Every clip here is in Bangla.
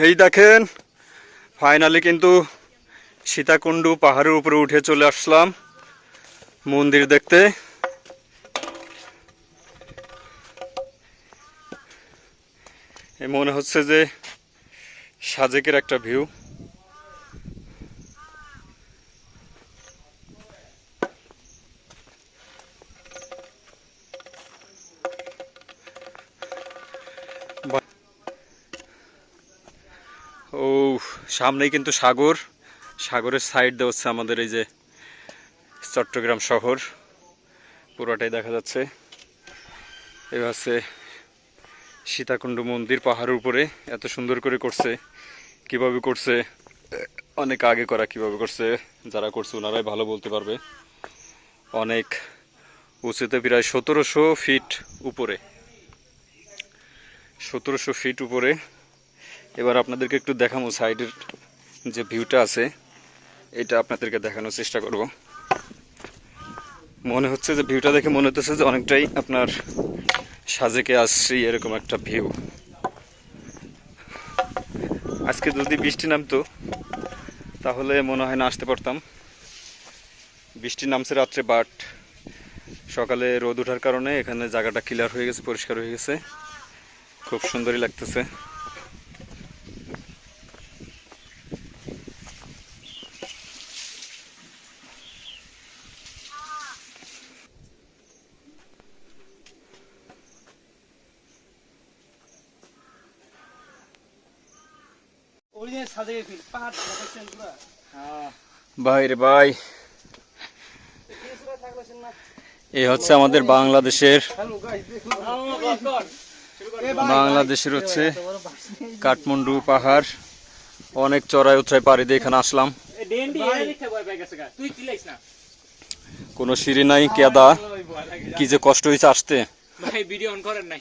এই দেখেন ফাইনালি কিন্তু সীতাকুণ্ডু পাহাড়ের উপরে উঠে চলে আসলাম মন্দির দেখতে। মনে হচ্ছে যে সাজেকের একটা ভিউ সামনেই কিন্তু সাগর। সাগরের সাইড দিয়ে হচ্ছে আমাদের এই যে চট্টগ্রাম শহর। পুরোটাই দেখা যাচ্ছে। এবার হচ্ছে সীতাকুণ্ড মন্দির পাহাড়ের উপরে এত সুন্দর করে করছে। কীভাবে করছে? অনেক আগে করা কীভাবে করছে? যারা করছে ওনারাই ভালো বলতে পারবে। অনেক উঁচুতে প্রায় সতেরোশো ফিট উপরে। সতেরোশো ফিট উপরে এবার আপনাদেরকে একটু দেখাবো সাইডের যে ভিউটা আছে, এটা আপনাদেরকে দেখানোর চেষ্টা করব। মনে হচ্ছে যে ভিউটা দেখে মনে হচ্ছে যে অনেকটাই আপনার সাজেকে আসছি এরকম একটা ভিউ। আজকে যদি বৃষ্টি নামতো, তাহলে মনে হয় না আসতে পারতাম। বৃষ্টি নামছে রাত্রে, বাট সকালে রোদ ওঠার কারণে এখানে জায়গাটা ক্লিয়ার হয়ে গেছে, পরিষ্কার হয়ে গেছে। খুব সুন্দরই লাগতেছে অরিজিনাল সাজেকে ফিল পাহাড় দেখাচ্ছেন পুরা হ্যাঁ ভাই রে ভাই। এই হচ্ছে আমাদের বাংলাদেশের হ্যালো গাইস দেখুন। বাংলাদেশের হচ্ছে কাঠমান্ডু পাহাড়। অনেক চড়াই উতরাই পাড়ি দিয়ে এখানে আসলাম। কোনো সিঁড়ি নাই কেদা। ভাই কি যে কষ্ট হয়েছে আসতে। ভাই ভিডিও অন করেন নাই।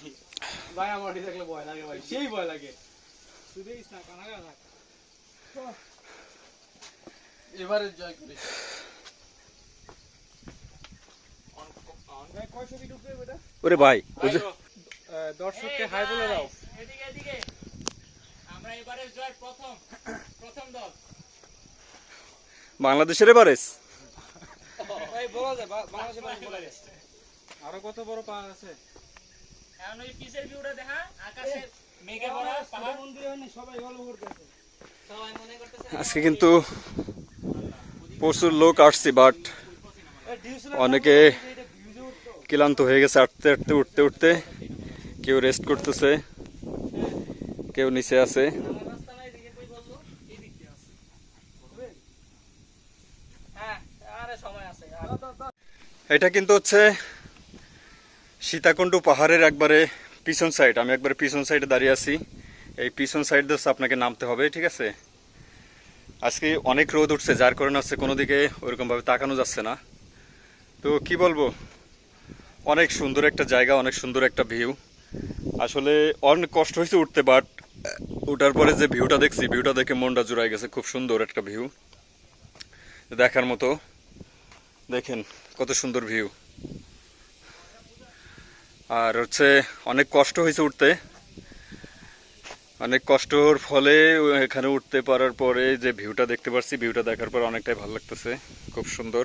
ভাই আমার দেখলে ভয় লাগে ভাই। সেই ভয় লাগে। দেখিস না এবারে জয় বেটা? ওরে ভাই দর্শককে হাই বলে দাও। এদিকে এদিকে আমরা এবারে জয় প্রথম প্রথম দল। বাংলাদেশের এভারেজ ভাই বলা যায় বা- বাংলাদেশে বলা যায়। আরও কত বড় পাহাড় আছে? এখন ওই পিছের ভিউটা দেখা আকাশের মেঘে ভরা পাহাড়। মন্দিরে হয়নি সবাই মনে করতেছে আজকে কিন্তু প্রচুর লোক আসছে বাট অনেকে ক্লান্ত হয়ে গেছে, আটতে আটতে, উঠতে উঠতে। কেউ রেস্ট করতেছে, কেউ নিচে আছে। এটা কিন্তু হচ্ছে সীতাকুণ্ডু পাহাড়ের একবারে পিছন সাইড আমি একবারে পিছন সাইডে দাঁড়িয়ে আছি। এই পিছন সাইড হচ্ছে আপনাকে নামতে হবে, ঠিক আছে? আজকে অনেক রোদ উঠছে, যার কারণে হচ্ছে কোনো দিকে ওরকমভাবে তাকানো যাচ্ছে না। তো কি বলব? অনেক সুন্দর একটা জায়গা, অনেক সুন্দর একটা ভিউ আসলে অনেক কষ্ট হয়েছে উঠতে বাট ওঠার পরে যে ভিউটা দেখছি ভিউটা দেখে মনটা জুড়াই গেছে, খুব সুন্দর একটা ভিউ দেখার মতো, দেখেন কত সুন্দর ভিউ আর হচ্ছে অনেক কষ্ট হয়েছে উঠতে। অনেক কষ্টর ফলে এখানে উঠতে পারার পরে যে ভিউটা দেখতে পারছি, ভিউটা দেখার পর অনেকটাই ভালো লাগতেছে। খুব সুন্দর।